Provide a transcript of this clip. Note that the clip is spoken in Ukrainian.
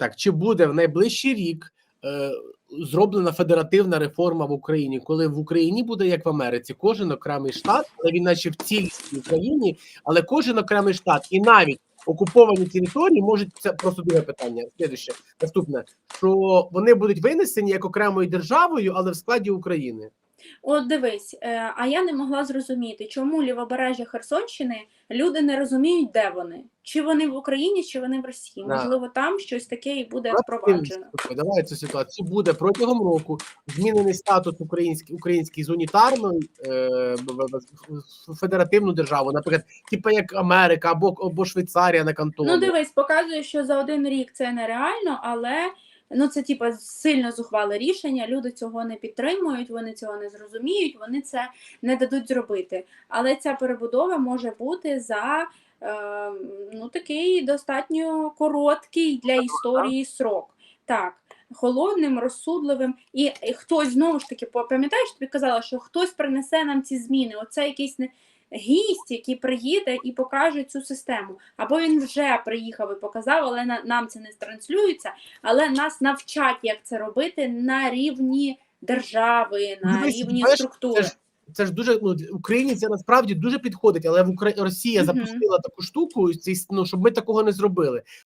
Так, чи буде в найближчий рік е, зроблена федеративна реформа в Україні, коли в Україні буде як в Америці, кожен окремий штат, але він наче в цілісній Україні, але кожен окремий штат і навіть окуповані території можуть це просто друге питання. Слідуще, наступне, що вони будуть винесені як окремою державою, але в складі України. От дивись, е, а я не могла зрозуміти, чому лівобережжя Херсонщини люди не розуміють, де вони. Чи вони в Україні, чи вони в Росії. Да. Можливо, там щось таке і буде впроваджено. Давай цю ситуацію буде протягом року змінений статус український український з унітарної е, федеративну державу, наприклад, типу як Америка або або Швейцарія на кантони. Ну, дивись, показує, що за один рік це нереально, але ну це типа сильно зухвале рішення. Люди цього не підтримують, вони цього не зрозуміють, вони це не дадуть зробити. Але ця перебудова може бути за е, ну такий достатньо короткий для історії срок. Так. Холодним, розсудливим, і, хтось знову ж таки пам'ятаєш, тобі казала, що хтось принесе нам ці зміни. Оце якийсь не гість, який приїде і покаже цю систему. Або він вже приїхав і показав, але на, нам це не транслюється, але нас навчать, як це робити на рівні держави, на Дивись, рівні знаєш, структури. Це ж, це ж дуже ну Україні це насправді дуже підходить, але в Украї... Росія запустила таку штуку, ну, щоб ми такого не зробили.